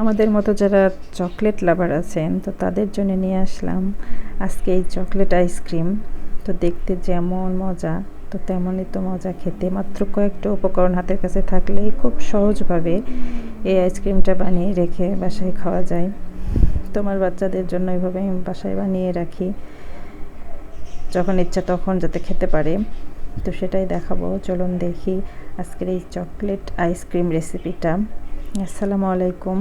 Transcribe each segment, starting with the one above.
আমাদের মতো যারা চকলেট লাভার আছেন, তো তাদের জন্য নিয়ে আসলাম আজকে এই চকলেট আইসক্রিম তো দেখতে যেমন মজা, তো তেমনই তো মজা খেতে। মাত্র কয়েকটা উপকরণ হাতের কাছে থাকলে খুব সহজভাবে এই আইসক্রিমটা বানিয়ে রেখে বাসায় খাওয়া যায়। তোমার বাচ্চাদের জন্য এইভাবে আমি বাসায় বানিয়ে রাখি, যখন ইচ্ছা তখন যাতে খেতে পারে। তো সেটাই দেখাবো, চলুন দেখি আজকের এই চকলেট আইসক্রিম রেসিপিটা আসসালামু আলাইকুম।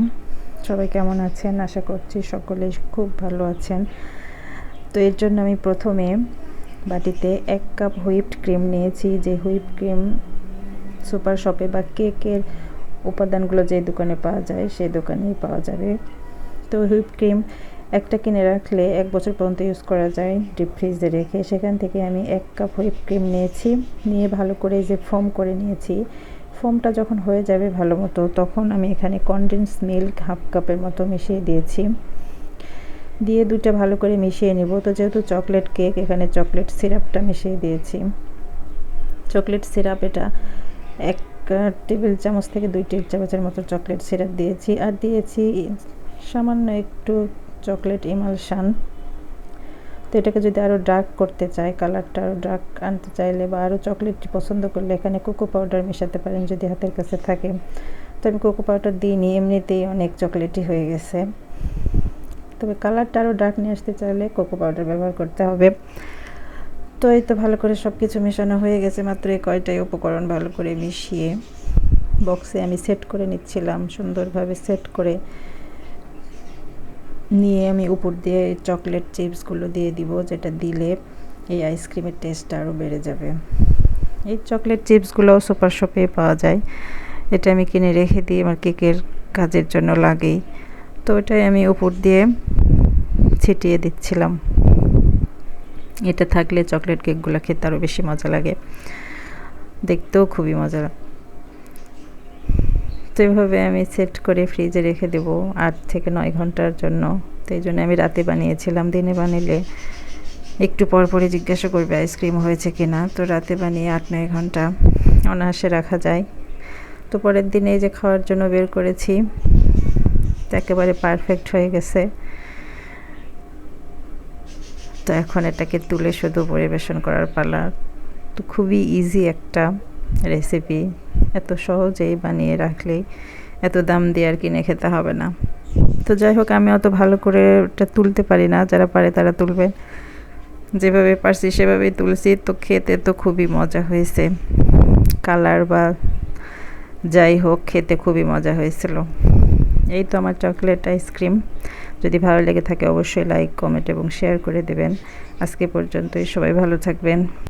সবাই কেমন আছেন? আশা করছি সকলে খুব ভালো আছেন। তো এর জন্য আমি প্রথমে বাটিতে এক কাপ হুইপড ক্রিম নিয়েছি। যে হুইপ ক্রিম সুপার শপে বা কেকের উপাদানগুলো যে দোকানে পাওয়া যায়, সেই দোকানেই পাওয়া যাবে। তো হুইপ ক্রিম একটা কিনে রাখলে এক বছর পর্যন্ত ইউজ করা যায়, ডিপ ফ্রিজে রেখে। সেখান থেকে আমি এক কাপ হুইপ ক্রিম নিয়েছি। নিয়ে ভালো করে যে ফোম করে নিয়েছি। ফোমটা যখন হয়ে যাবে ভালো মতো, তখন আমি এখানে কনডেন্স মিল্ক হাফ কাপের মতো মিশিয়ে দিয়েছি। দিয়ে দুটো ভালো করে মিশিয়ে নিব। তো যেহেতু চকলেট কেক এখানে চকলেট সিরাপটা মিশিয়ে দিয়েছি। চকলেট সিরাপ এটা এক টেবিল চামচ থেকে দুই টেবিল চামচের মতো চকলেট সিরাপ দিয়েছি। আর দিয়েছি সামান্য একটু চকলেট ইমালশান তো এটাকে যদি আরও ডার্ক করতে চায় কালারটা আরও ডার্ক আনতে চাইলে বা আরও চকলেটটি পছন্দ করলে এখানে কোকো পাউডার মেশাতে পারেন যদি হাতের কাছে থাকে। তো আমি কোকো পাউডার দিইনি, এমনিতেই অনেক চকলেটই হয়ে গেছে। তবে কালারটা আরও ডার্ক নিয়ে আসতে চাইলে কোকো পাউডার ব্যবহার করতে হবে। তো এই তো ভালো করে সব কিছু মেশানো হয়ে গেছে, মাত্র এই কয়টাই উপকরণ ভালো করে মিশিয়ে বক্সে আমি সেট করে নিচ্ছিলাম, সুন্দরভাবে সেট করে। নিয়ে আমি উপর দিয়ে চকলেট চিপসগুলো দিয়ে দিব, যেটা দিলে এই আইসক্রিমের টেস্টটা আরও বেড়ে যাবে। এই চকলেট চিপসগুলোও সুপার শপে পাওয়া যায়। এটা আমি কিনে রেখে দিই, আমার কেকের কাজের জন্য লাগেই। তো ওটাই আমি উপর দিয়ে ছিটিয়ে দিচ্ছিলাম। এটা থাকলে চকলেট কেকগুলো খেতে আরও বেশি মজা লাগে। দেখতেও খুবই মজা তো এভাবে আমি সেট করে ফ্রিজে রেখে দেব আট থেকে নয় ঘণ্টার জন্য। তো এই জন্য আমি রাতে বানিয়েছিলাম, দিনে বানিলে একটু পর পরে জিজ্ঞাসা করবে আইসক্রিম হয়েছে কি না তো রাতে বানিয়ে আট নয় ঘণ্টা অনায়াসে রাখা যায়। তো পরের দিনে যে খাওয়ার জন্য বের করেছি, তো একেবারে পারফেক্ট হয়ে গেছে। তো এখন এটাকে তুলে শুধু পরিবেশন করার পালা। তো খুবই ইজি একটা রেসিপি এত সহজেই বানিয়ে রাখলেই এত দাম দিয়ে আর কিনে খেতে হবে না। তো যাই হোক, আমি অত ভালো করে ওটা তুলতে পারি না। যারা পারে তারা তুলবেন যেভাবে পারছি সেভাবেই তুলছি। তো খেতে তো খুবই মজা হয়েছে। কালার বা যাই হোক, খেতে খুবই মজা হয়েছিল। এই তো আমার চকলেট আইসক্রিম। যদি ভালো লেগে থাকে অবশ্যই লাইক, কমেন্ট এবং শেয়ার করে দেবেন। আজকে পর্যন্তই। সবাই ভালো থাকবেন।